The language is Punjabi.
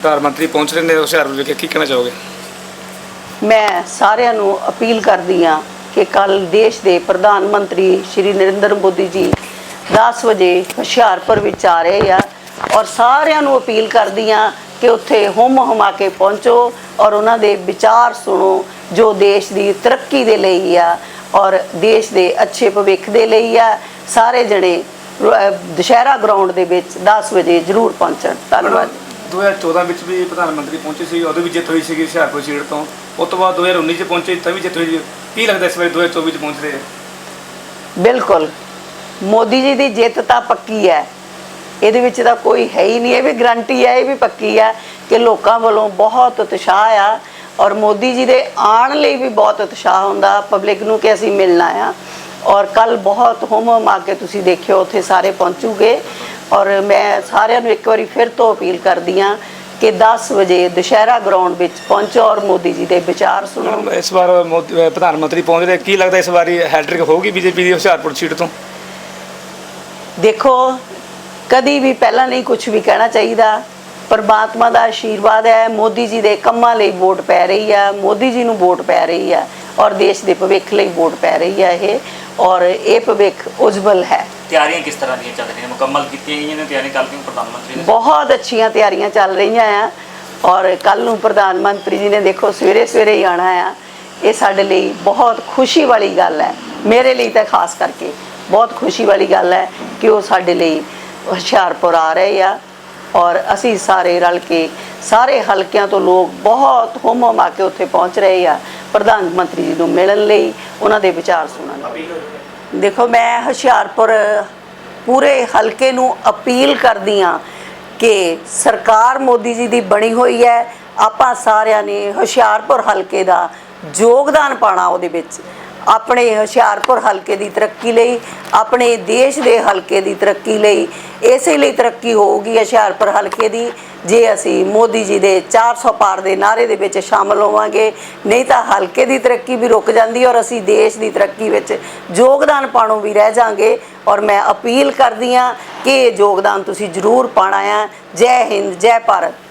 ਪ੍ਰਧਾਨ ਮੰਤਰੀ ਪਹੁੰਚ ਰਹੇ ਨੇ, ਹੁਸ਼ਿਆਰਪੁਰ ਵਿਖੇ ਕੀ ਕਹਿਣਾ ਚਾਹੋਗੇ? ਮੈਂ ਸਾਰਿਆਂ ਨੂੰ ਅਪੀਲ ਕਰਦੀ ਹਾਂ ਕਿ ਕੱਲ ਦੇਸ਼ ਦੇ ਪ੍ਰਧਾਨ ਮੰਤਰੀ ਸ਼੍ਰੀ ਨਰਿੰਦਰ ਮੋਦੀ ਜੀ 10 ਵਜੇ ਹੁਸ਼ਿਆਰਪੁਰ ਵਿੱਚ ਆ ਰਹੇ ਆ ਔਰ ਸਾਰਿਆਂ ਨੂੰ ਅਪੀਲ ਕਰਦੀ ਹਾਂ ਕਿ ਉੱਥੇ ਹੁਮ ਹੁਮਾ ਕੇ ਪਹੁੰਚੋ ਔਰ ਉਹਨਾਂ ਦੇ ਵਿਚਾਰ ਸੁਣੋ ਜੋ ਦੇਸ਼ ਦੀ ਤਰੱਕੀ ਦੇ ਲਈ ਆ ਔਰ ਦੇਸ਼ ਦੇ ਅੱਛੇ ਭਵਿੱਖ ਦੇ ਲਈ ਆ। ਸਾਰੇ ਜਣੇ ਦੁਸ਼ਹਿਰਾ ਗਰਾਊਂਡ ਦੇ ਵਿੱਚ 10 ਵਜੇ ਜ਼ਰੂਰ ਪਹੁੰਚਣ। ਧੰਨਵਾਦ। 2014 ਵਿੱਚ ਵੀ ਪ੍ਰਧਾਨ ਮੰਤਰੀ ਪਹੁੰਚੇ ਸੀ ਉਦੋਂ ਵੀ ਜਿੱਤ ਹੋਈ ਸੀਗੀ ਹੁਸ਼ਿਆਰਪੁਰ ਸੀਟ ਤੋਂ। ਉਸ ਤੋਂ ਬਾਅਦ 2019 ਚ ਪਹੁੰਚੇ ਤਾਂ ਵੀ ਜਿੱਤ ਹੋਈ ਸੀ। ਕੀ ਲੱਗਦਾ ਇਸ ਵਾਰੀ 2024 ਚ ਪਹੁੰਚ ਆ? ਬਿਲਕੁਲ। ਮੋਦੀ ਜੀ ਦੀ ਜਿੱਤ ਤਾਂ ਪੱਕੀ ਹੈ। ਇਹਦੇ ਵਿੱਚ ਤਾਂ ਕੋਈ ਹੈ ਹੀ ਨਹੀਂ, ਇਹ ਵੀ ਗਰੰਟੀ ਹੈ, ਇਹ ਵੀ ਪੱਕੀ ਹੈ ਕਿ ਲੋਕਾਂ ਵੱਲੋਂ ਬਹੁਤ ਉਤਸ਼ਾਹ ਆ ਔਰ ਮੋਦੀ ਜੀ ਦੇ ਆਉਣ ਲਈ ਵੀ ਬਹੁਤ ਉਤਸ਼ਾਹ ਹੁੰਦਾ, ਪਬਲਿਕ ਨੂੰ ਕਿ ਅਸੀਂ ਮਿਲਣਾ ਆ। ਔਰ ਕੱਲ ਬਹੁਤ ਹੁਮ ਹੁਮਾ ਕੇ ਤੁਸੀਂ ਦੇਖਿਓ, ਉੱਥੇ ਸਾਰੇ ਪਹੁੰਚੂਗੇ। ਔਰ ਮੈਂ ਸਾਰਿਆਂ ਨੂੰ ਇੱਕ ਵਾਰੀ ਫਿਰ ਤੋਂ ਅਪੀਲ ਕਰਦੀ ਹਾਂ ਕਿ 10 ਵਜੇ ਦੁਸ਼ਹਿਰਾ ਗਰਾਊਂਡ ਵਿੱਚ ਪਹੁੰਚੋ ਔਰ ਮੋਦੀ ਜੀ ਦੇ ਵਿਚਾਰ ਸੁਣੋ। ਇਸ ਵਾਰ ਪ੍ਰਧਾਨ ਮੰਤਰੀ ਪਹੁੰਚ ਰਹੇ ਕੀ ਲੱਗਦਾ ਇਸ ਵਾਰੀ ਹੈਟ੍ਰਿਕ ਹੋਊਗੀ ਬੀਜੇਪੀ ਦੀ ਹੁਸ਼ਿਆਰਪੁਰ ਸੀਟ ਤੋਂ? ਦੇਖੋ ਕਦੀ ਵੀ ਪਹਿਲਾਂ ਨਹੀਂ ਕੁਝ ਵੀ ਕਹਿਣਾ ਚਾਹੀਦਾ। ਪਰਮਾਤਮਾ ਦਾ ਆਸ਼ੀਰਵਾਦ ਹੈ। ਮੋਦੀ ਜੀ ਦੇ ਕੰਮਾਂ ਲਈ ਵੋਟ ਪੈ ਰਹੀ ਹੈ। ਮੋਦੀ ਜੀ ਨੂੰ ਵੋਟ ਪੈ ਰਹੀ ਹੈ। ਔਰ ਦੇਸ਼ ਦੇ ਭਵਿੱਖ ਲਈ ਵੋਟ ਪੈ ਰਹੀ ਹੈ ਇਹ। ਔਰ ਇਹ ਭਵਿੱਖ ਉਜਵਲ ਹੈ। ਤਿਆਰੀਆਂ ਕਿਸ ਤਰ੍ਹਾਂ ਦੀਆਂ ਚੱਲ ਰਹੀਆਂ? ਮੁਕੰਮਲ ਕੀਤੀਆਂ ਗਈਆਂ ਨੇ ਤਿਆਰੀ ਕੱਲ੍ਹ ਨੂੰ ਪ੍ਰਧਾਨ ਮੰਤਰੀ ਨੇ। ਬਹੁਤ ਅੱਛੀਆਂ ਤਿਆਰੀਆਂ ਚੱਲ ਰਹੀਆਂ ਆ। ਔਰ ਕੱਲ ਨੂੰ ਪ੍ਰਧਾਨ ਮੰਤਰੀ ਜੀ ਨੇ ਦੇਖੋ, ਸਵੇਰੇ ਸਵੇਰੇ ਹੀ ਆਣਾ ਆ। ਇਹ ਸਾਡੇ ਲਈ ਬਹੁਤ ਖੁਸ਼ੀ ਵਾਲੀ ਗੱਲ ਹੈ। ਮੇਰੇ ਲਈ ਤਾਂ ਖਾਸ ਕਰਕੇ ਬਹੁਤ ਖੁਸ਼ੀ ਵਾਲੀ ਗੱਲ ਹੈ ਕਿ ਉਹ ਸਾਡੇ ਲਈ ਹੁਸ਼ਿਆਰਪੁਰ ਆ ਰਹੇ ਆ। ਔਰ ਅਸੀਂ ਸਾਰੇ ਰਲ ਕੇ, ਸਾਰੇ ਹਲਕਿਆਂ ਤੋਂ ਲੋਕ ਬਹੁਤ ਹੁਮ ਆ ਕੇ ਉੱਥੇ ਪਹੁੰਚ ਰਹੇ ਆ ਪ੍ਰਧਾਨ ਮੰਤਰੀ ਜੀ ਨੂੰ ਮਿਲਣ ਲਈ। ਉਹਨਾਂ ਦੇ ਵਿਚਾਰ ਸੁਣਨ ਲਈ। ਦੇਖੋ, ਮੈਂ ਹੁਸ਼ਿਆਰਪੁਰ ਪੂਰੇ ਹਲਕੇ ਨੂੰ ਅਪੀਲ ਕਰਦੀ ਹਾਂ ਕਿ ਸਰਕਾਰ ਮੋਦੀ ਜੀ ਦੀ ਬਣੀ ਹੋਈ ਹੈ। ਆਪਾਂ ਸਾਰਿਆਂ ਨੇ ਹੁਸ਼ਿਆਰਪੁਰ ਹਲਕੇ ਦਾ ਯੋਗਦਾਨ ਪਾਣਾ ਉਹਦੇ ਵਿੱਚ। ਆਪਣੇ ਹੁਸ਼ਿਆਰਪੁਰ ਹਲਕੇ ਦੀ ਤਰੱਕੀ ਲਈ, ਆਪਣੇ ਦੇਸ਼ ਦੇ ਹਲਕੇ ਦੀ ਤਰੱਕੀ ਲਈ, ਇਸੇ ਲਈ ਤਰੱਕੀ ਹੋਊਗੀ ਹੁਸ਼ਿਆਰਪੁਰ ਹਲਕੇ ਦੀ, ਜੇ ਅਸੀਂ ਮੋਦੀ ਜੀ ਦੇ 400 ਪਾਰ ਦੇ ਨਾਰੇ ਦੇ ਵਿੱਚ ਸ਼ਾਮਲ ਹੋਵਾਂਗੇ। ਨਹੀਂ ਤਾਂ ਹਲਕੇ ਦੀ ਤਰੱਕੀ ਵੀ ਰੁਕ ਜਾਂਦੀ ਔਰ ਅਸੀਂ ਦੇਸ਼ ਦੀ ਤਰੱਕੀ ਵਿੱਚ ਯੋਗਦਾਨ ਪਾਣੋਂ ਵੀ ਰਹਿ ਜਾਾਂਗੇ। ਔਰ ਮੈਂ ਅਪੀਲ ਕਰਦੀ ਹਾਂ ਕਿ ਇਹ ਯੋਗਦਾਨ ਤੁਸੀਂ ਜ਼ਰੂਰ ਪਾਣਾ ਆ। ਜੈ ਹਿੰਦ, ਜੈ ਭਾਰਤ।